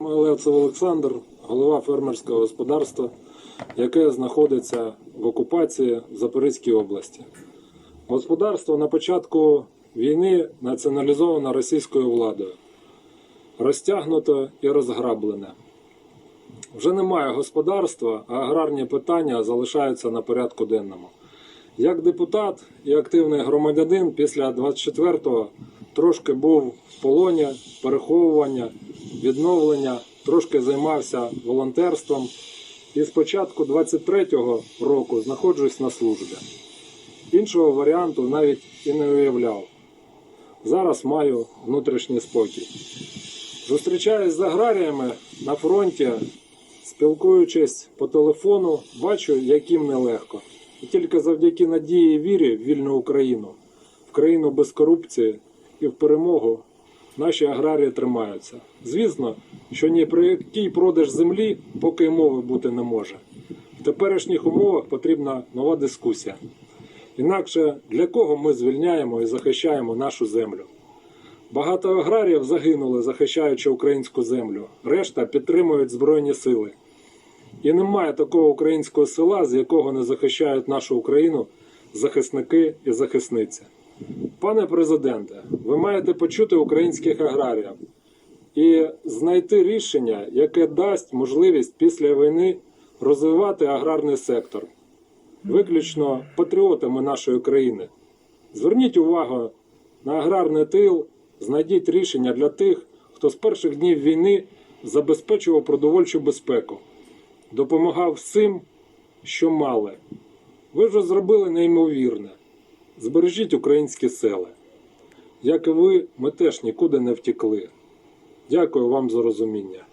Левцев Олександр, голова фермерського господарства, яке знаходиться в окупації в Запорізькій області. Господарство на початку війни націоналізовано російською владою, розтягнуто і розграблене. Вже немає господарства, а аграрні питання залишаються на порядку денному. Як депутат і активний громадянин після 24-го трошки був в полоні, переховування, відновлення, трошки займався волонтерством. І з початку 23-го року знаходжусь на службі. Іншого варіанту навіть і не уявляв. Зараз маю внутрішній спокій. Зустрічаюсь з аграріями на фронті, спілкуючись по телефону, бачу, яким нелегко. І тільки завдяки надії і вірі в вільну Україну, в країну без корупції і в перемогу наші аграрії тримаються. Звісно, що ні при який продаж землі поки мови бути не може. В теперішніх умовах потрібна нова дискусія. Інакше для кого ми звільняємо і захищаємо нашу землю? Багато аграріїв загинули, захищаючи українську землю. Решта підтримують Збройні сили. І немає такого українського села, з якого не захищають нашу Україну захисники і захисниці. Пане президенте, ви маєте почути українських аграріїв і знайти рішення, яке дасть можливість після війни розвивати аграрний сектор, виключно патріотами нашої країни. Зверніть увагу на аграрний тил, знайдіть рішення для тих, хто з перших днів війни забезпечував продовольчу безпеку, допомагав всім, що мали. Ви вже зробили неймовірне. Збережіть українські села. Як і ви, ми теж нікуди не втекли. Дякую вам за розуміння.